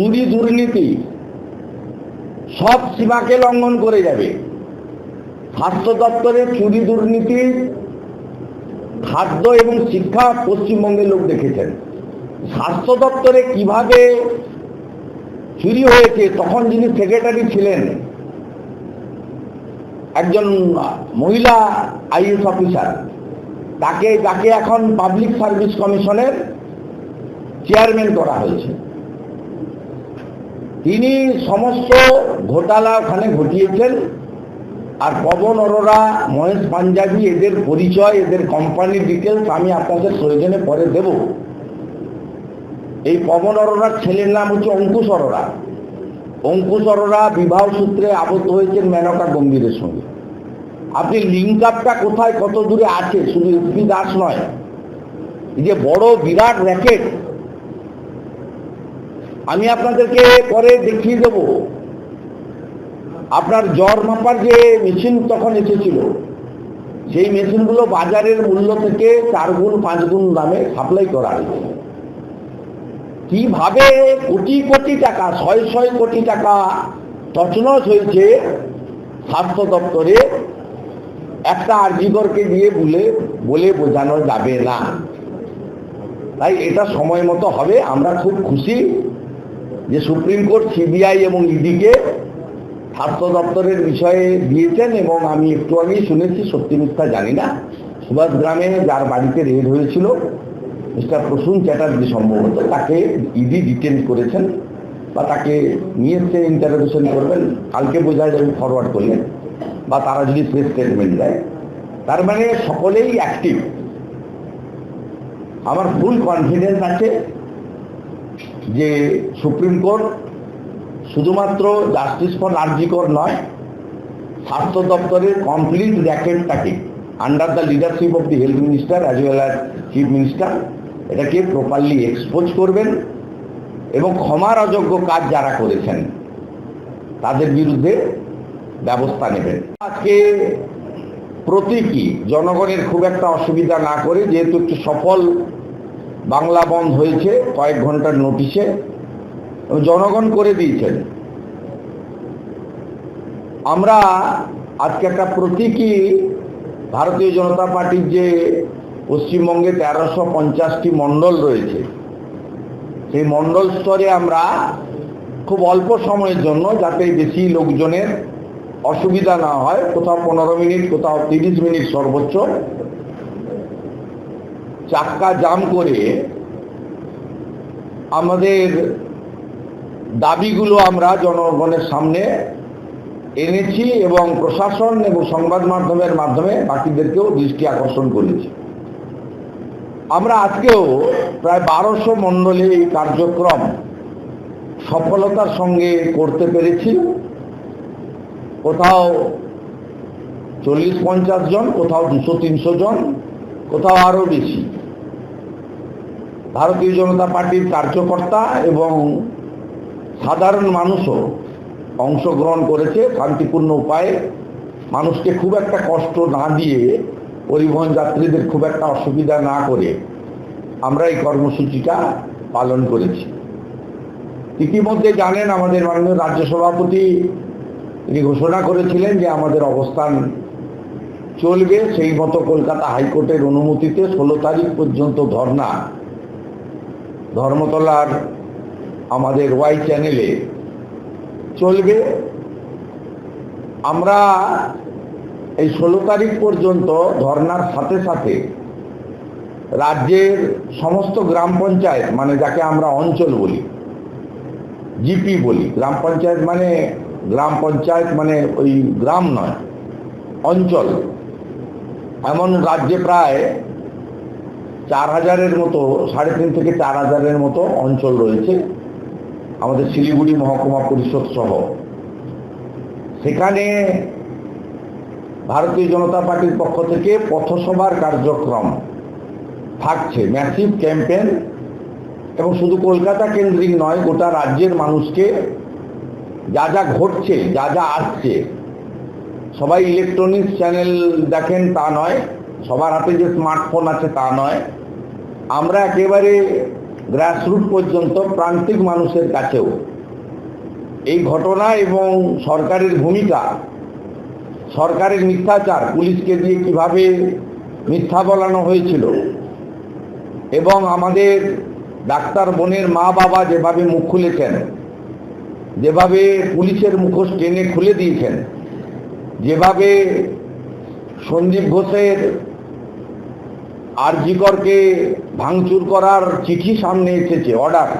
চুরি দুর্নীতি সব সীমাকে লঙ্ঘন করে যাবে। স্বাস্থ্য দপ্তরে চুরি দুর্নীতি, খাদ্য এবং শিক্ষা পশ্চিমবঙ্গের লোক দেখেছেন। স্বাস্থ্য দপ্তরে কীভাবে চুরি হয়েছে, তখন যিনি সেক্রেটারি ছিলেন, একজন মহিলা আইএস অফিসার, তাকে যাকে এখন পাবলিক সার্ভিস কমিশনের চেয়ারম্যান করা হয়েছে। তিনি সমস্ত ঘোটালা ওখানে ঘটিয়েছেন। আর পবন, অরোরা, মহেশ পাঞ্জাবি, এদের পরিচয়, এদের কোম্পানির ডিটেলস আমি আপনাদের প্রয়োজনে পরে দেব। এই পবন অরোরার ছেলের নাম হচ্ছে অঙ্কুশ অরোরা। অঙ্কুশ অরোরা বিবাহ সূত্রে আবদ্ধ হয়েছেন মেনকা গম্ভীরের সঙ্গে। আপনি লিঙ্ক আপটা কোথায়? কত দূরে আছে? শুধু দাস নয়। যে বড় বিরাট র্যাকেট আমি আপনাদেরকে পরে দেখিয়ে দেব। আপনার জ্বর মাপার যে মেশিন তখন এসেছিল, সেই মেশিনগুলো বাজারের মূল্য থেকে চার গুণ, পাঁচ গুণ দামে সাপ্লাই করা হয়েছে। কীভাবে কোটি কোটি টাকা, ছয় ছয় কোটি টাকা তছনছ হয়েছে, স্বাস্থ্য দপ্তরে একটা আর্জিকরকে দিয়ে বলে বলে বোঝানো যাবে না। তাই এটা সময় মতো হবে, আমরা খুব খুশি। যে সুপ্রিম কোর্ট, সিবিআই এবং ইডিকে স্বাস্থ্য দপ্তরের বিষয়ে দিয়েছেন এবং আমি একটু আগেই শুনেছি, সত্যি মিথ্যা জানি না। সুভাষ গ্রামে যার বাড়িতে রেড হয়েছিল, মিস্টার প্রসূন চ্যাটার্জি সম্ভবত, তাকে ইডি ডিটেন করেছেন বা তাকে নিয়ে এসে ইন্টারোগেশন করবেন, কালকে বোঝা যাবে ফরওয়ার্ড করলেন, বা তারা যদি প্রেস স্টেটমেন্ট দেয়। তার মানে সকলেই অ্যাক্টিভ আমার ফুল কনফিডেন্স আছে যে সুপ্রিম কোর্ট শুধুমাত্র জাস্টিস ফর রাজ্যিকর নয়, স্বাস্থ্য দপ্তরের complete র্যাকেটটাকে under the leadership of the health minister as well as chief minister এটাকে প্রপারলি এক্সপোজ করবেন এবং ক্ষমার অযোগ্য কাজ যারা করেছেন, তাদের বিরুদ্ধে ব্যবস্থা নেবেন। আজকে প্রতীকী, জনগণের খুব একটা অসুবিধা না করে, যেহেতু একটু সফল বাংলা বন্ধ হয়েছে, কয়েক ঘণ্টার নোটিশে জনগণ করে দিয়েছেন। আমরা আজকে একটা প্রতীকী ভারতীয় জনতা পার্টির যে পশ্চিমবঙ্গে তেরোশো পঞ্চাশটি মণ্ডল রয়েছে, সেই মণ্ডল স্তরে আমরা খুব অল্প সময়ের জন্য যাতে বেশি লোকজনের অসুবিধা না হয়, কোথাও পনেরো মিনিট, কোথাও তিরিশ মিনিট সর্বোচ্চ চাক্কা জাম করে আমাদের দাবিগুলো আমরা জনগণের সামনে এনেছি এবং প্রশাসন এবং সংবাদ মাধ্যমের মাধ্যমে বাকিদেরকেও দৃষ্টি আকর্ষণ করেছি। আমরা আজকেও প্রায় বারোশো মণ্ডলে এই কার্যক্রম সফলতার সঙ্গে করতে পেরেছি। কোথাও চল্লিশ পঞ্চাশ জন, কোথাও দুশো তিনশো জন, কোথাও আরও বেশি। ভারতীয় জনতা পার্টির কার্যকর্তা এবং সাধারণ মানুষও অংশগ্রহণ করেছে শান্তিপূর্ণ উপায়ে। মানুষকে খুব একটা কষ্ট না দিয়ে পরিবহন যাত্রীদের খুব একটা অসুবিধা না করে আমরা এই কর্মসূচিটা পালন করেছি। ইতিমধ্যে জানেন আমাদের মাননীয় রাজ্য সভাপতি, তিনি ঘোষণা করেছিলেন যে আমাদের অবস্থান চলবে। সেই মতো কলকাতা হাইকোর্টের অনুমতিতে ষোলো তারিখ পর্যন্ত ধর্না ধর্মতলার আমাদের ওয়াই চ্যানেলে চলবে। আমরা এই ষোলো তারিখ পর্যন্ত ধর্নার সাথে সাথে রাজ্যের সমস্ত গ্রাম পঞ্চায়েত মানে যাকে আমরা অঞ্চল বলি, জিপি বলি, গ্রাম পঞ্চায়েত মানে গ্রাম পঞ্চায়েত মানে ওই গ্রাম নয়, অঞ্চল। এমন রাজ্যে প্রায় চার হাজারের মতো, সাড়ে তিন থেকে চার হাজারের মতো অঞ্চল রয়েছে আমাদের শিলিগুড়ি মহকুমা পরিষদ সহ। সেখানে ভারতীয় জনতা পার্টির পক্ষ থেকে পথসভার কার্যক্রম থাকছে ম্যাসিভ ক্যাম্পেন এবং শুধু কলকাতা কেন্দ্রিক নয়, গোটা রাজ্যের মানুষকে যা যা ঘটছে, যা যা আসছে, সবাই ইলেকট্রনিক্স চ্যানেল দেখেন তা নয়, সবার হাতে যে স্মার্টফোন আছে তা নয়। আমরা একেবারে গ্রাসরুট পর্যন্ত প্রান্তিক মানুষের কাছেও এই ঘটনা এবং সরকারের ভূমিকা, সরকারের মিথ্যাচার, পুলিশকে দিয়ে কীভাবে মিথ্যা বলানো হয়েছিল এবং আমাদের ডাক্তার বোনের মা বাবা যেভাবে মুখ খুলেছেন যেভাবে পুলিশের মুখোশ টেনে খুলে দিয়েছেন, যেভাবে সন্দীপ ঘোষের আরজিকরকে ভাঙচুর করার চিঠি সামনে এসেছে অর্ডার